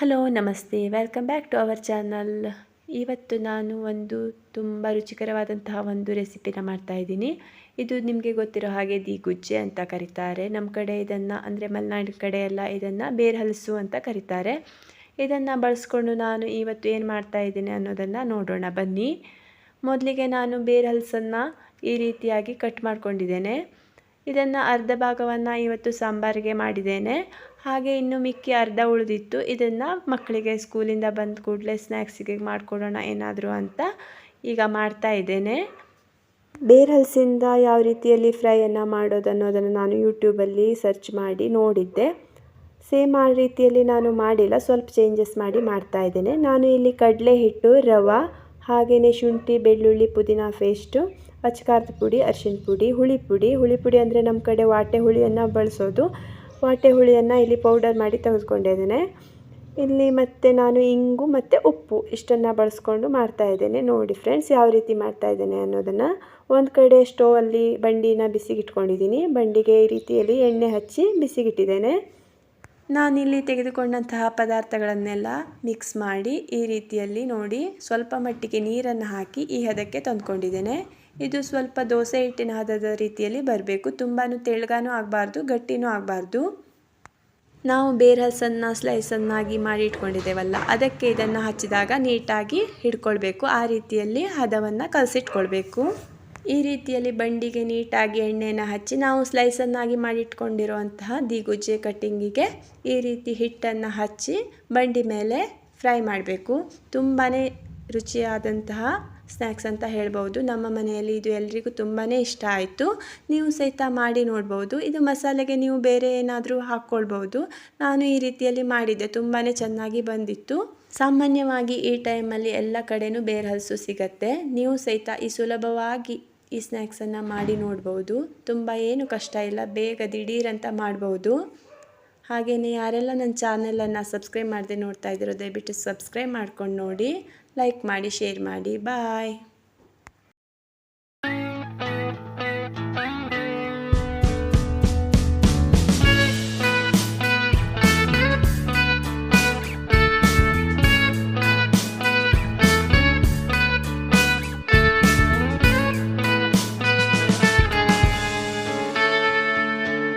Hello ನಮಸ್ತೆ. Welcome back to our channel ಇವತ್ತು ನಾನು ಒಂದು ತುಂಬ ರುಚಿಕರವಾದಂತಹ ಒಂದು ರೆಸಿಪಿನ ಮಾಡ್ತಾಯಿದ್ದೀನಿ ಇದು ನಿಮಗೆ ಗೊತ್ತಿರೋ ಹಾಗೆ ದಿ ಗುಜ್ಜೆ ಅಂತ ಕರೀತಾರೆ. ನಮ್ಮ ಕಡೆ ಇದನ್ನು, ಅಂದರೆ ಮಲೆನಾಡು ಕಡೆ ಎಲ್ಲ ಇದನ್ನು ಬೇರ್ ಹಲಸು ಅಂತ ಕರೀತಾರೆ. ಇದನ್ನು ಬಳಸ್ಕೊಂಡು ನಾನು ಇವತ್ತು ಏನು ಮಾಡ್ತಾ ಇದ್ದೀನಿ ಅನ್ನೋದನ್ನು ನೋಡೋಣ. ಬನ್ನಿ. ಮೊದಲಿಗೆ ನಾನು ಬೇರ್ ಹಲಸನ್ನು ಈ ರೀತಿಯಾಗಿ ಕಟ್ ಮಾಡ್ಕೊಂಡಿದ್ದೇನೆ. ಇದನ್ನು ಅರ್ಧ ಭಾಗವನ್ನು ಇವತ್ತು ಸಾಂಬಾರಿಗೆ ಮಾಡಿದ್ದೇನೆ. ಹಾಗೆ ಇನ್ನು ಮಿಕ್ಕಿ ಅರ್ಧ ಉಳಿದಿತ್ತು. ಇದನ್ನು ಮಕ್ಕಳಿಗೆ ಸ್ಕೂಲಿಂದ ಬಂದ ಕೂಡಲೇ ಸ್ನ್ಯಾಕ್ಸಿಗೆ ಮಾಡಿಕೊಡೋಣ ಏನಾದರೂ ಅಂತ ಈಗ ಮಾಡ್ತಾ ಇದ್ದೇನೆ. ಬೇರೆ ಯಾವ ರೀತಿಯಲ್ಲಿ ಫ್ರೈಯನ್ನು ಮಾಡೋದು ಅನ್ನೋದನ್ನು ನಾನು ಯೂಟ್ಯೂಬಲ್ಲಿ ಸರ್ಚ್ ಮಾಡಿ ನೋಡಿದ್ದೆ. ಸೇಮ್ ಆ ರೀತಿಯಲ್ಲಿ ನಾನು ಮಾಡಿಲ್ಲ, ಸ್ವಲ್ಪ ಚೇಂಜಸ್ ಮಾಡಿ ಮಾಡ್ತಾ ಇದ್ದೇನೆ. ನಾನು ಇಲ್ಲಿ ಕಡಲೆ ಹಿಟ್ಟು ರವೆ, ಹಾಗೆಯೇ ಶುಂಠಿ, ಬೆಳ್ಳುಳ್ಳಿ, ಪುದೀನ ಪೇಸ್ಟು, ಅಚ್ಚಕಾರದ ಪುಡಿ, ಅರಿಶಿನ ಪುಡಿ, ಹುಳಿ ಪುಡಿ. ಹುಳಿ ಪುಡಿ ಅಂದರೆ ನಮ್ಮ ಕಡೆ ವಾಟೆ ಹುಳಿಯನ್ನು ಬಳಸೋದು. ವಾಟೆ ಹುಳಿಯನ್ನು ಇಲ್ಲಿ ಪೌಡರ್ ಮಾಡಿ ತೆಗೆದುಕೊಂಡಿದ್ದೇನೆ ಇಲ್ಲಿ ಮತ್ತೆ ನಾನು ಇಂಗು ಮತ್ತು ಉಪ್ಪು ಇಷ್ಟನ್ನು ಬಳಸ್ಕೊಂಡು ಮಾಡ್ತಾಯಿದ್ದೇನೆ ನೋಡಿ ಫ್ರೆಂಡ್ಸ್ ಯಾವ ರೀತಿ ಮಾಡ್ತಾಯಿದ್ದೇನೆ ಅನ್ನೋದನ್ನು. ಒಂದು ಕಡೆ ಸ್ಟೋವಲ್ಲಿ ಬಂಡಿನ ಬಿಸಿಗಿಟ್ಕೊಂಡಿದ್ದೀನಿ. ಬಂಡಿಗೆ ಈ ರೀತಿಯಲ್ಲಿ ಎಣ್ಣೆ ಹಚ್ಚಿ ಬಿಸಿಗಿಟ್ಟಿದ್ದೇನೆ. ನಾನಿಲ್ಲಿ ತೆಗೆದುಕೊಂಡಂತಹ ಪದಾರ್ಥಗಳನ್ನೆಲ್ಲ ಮಿಕ್ಸ್ ಮಾಡಿ ಈ ರೀತಿಯಲ್ಲಿ ನೋಡಿ ಸ್ವಲ್ಪ ಮಟ್ಟಿಗೆ ನೀರನ್ನು ಹಾಕಿ ಈ ಹದಕ್ಕೆ ತಂದುಕೊಂಡಿದ್ದೇನೆ. ಇದು ಸ್ವಲ್ಪ ದೋಸೆ ಹಿಟ್ಟಿನ ಹದದ ರೀತಿಯಲ್ಲಿ ಬರಬೇಕು. ತುಂಬಾ ತೆಳ್ಗಾನೂ ಆಗಬಾರ್ದು, ಗಟ್ಟಿನೂ ಆಗಬಾರ್ದು. ನಾವು ಬೇರೆ ಸ್ಲೈಸನ್ನಾಗಿ ಮಾಡಿ ಇಟ್ಕೊಂಡಿದ್ದೇವಲ್ಲ, ಅದಕ್ಕೆ ಇದನ್ನು ಹಚ್ಚಿದಾಗ ನೀಟಾಗಿ ಹಿಡ್ಕೊಳ್ಬೇಕು. ಆ ರೀತಿಯಲ್ಲಿ ಹದವನ್ನು ಕಲಸಿಟ್ಕೊಳ್ಬೇಕು. ಈ ರೀತಿಯಲ್ಲಿ ಬಂಡಿಗೆ ನೀಟಾಗಿ ಎಣ್ಣೆನ ಹಚ್ಚಿ ನಾವು ಸ್ಲೈಸನ್ನಾಗಿ ಮಾಡಿಟ್ಕೊಂಡಿರುವಂತಹ ದಿಗುಜೆ ಕಟ್ಟಿಂಗಿಗೆ ಈ ರೀತಿ ಹಿಟ್ಟನ್ನು ಹಚ್ಚಿ ಬಂಡಿ ಮೇಲೆ ಫ್ರೈ ಮಾಡಬೇಕು. ತುಂಬಾ ರುಚಿಯಾದಂತಹ ಸ್ನ್ಯಾಕ್ಸ್ ಅಂತ ಹೇಳ್ಬೋದು. ನಮ್ಮ ಮನೆಯಲ್ಲಿ ಇದು ಎಲ್ರಿಗೂ ತುಂಬಾ ಇಷ್ಟ ಆಯಿತು. ನೀವು ಸಹಿತ ಮಾಡಿ ನೋಡ್ಬೋದು. ಇದು ಮಸಾಲೆಗೆ ನೀವು ಬೇರೆ ಏನಾದರೂ ಹಾಕ್ಕೊಳ್ಬೋದು. ನಾನು ಈ ರೀತಿಯಲ್ಲಿ ಮಾಡಿದ್ದೆ. ತುಂಬಾ ಚೆನ್ನಾಗಿ ಬಂದಿತ್ತು. ಸಾಮಾನ್ಯವಾಗಿ ಈ ಟೈಮಲ್ಲಿ ಎಲ್ಲ ಕಡೆಯೂ ಬೇರೆ ಹಲಸು ಸಿಗತ್ತೆ. ನೀವು ಸಹಿತ ಈ ಸುಲಭವಾಗಿ ಈ ಸ್ನ್ಯಾಕ್ಸನ್ನು ಮಾಡಿ ನೋಡ್ಬೋದು. ತುಂಬ ಏನು ಕಷ್ಟ ಇಲ್ಲ. ಬೇಗ ದಿಢೀರಂತ ಮಾಡ್ಬೋದು. ಹಾಗೆಯೇ ಯಾರೆಲ್ಲ ನನ್ನ ಚಾನೆಲನ್ನು ಸಬ್ಸ್ಕ್ರೈಬ್ ಮಾಡದೆ ನೋಡ್ತಾ ಇದ್ದೀರೋ ದಯವಿಟ್ಟು ಸಬ್ಸ್ಕ್ರೈಬ್ ಮಾಡ್ಕೊಂಡು ನೋಡಿ. ಲೈಕ್ ಮಾಡಿ ಶೇರ್ ಮಾಡಿ ಬಾಯ್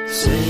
Say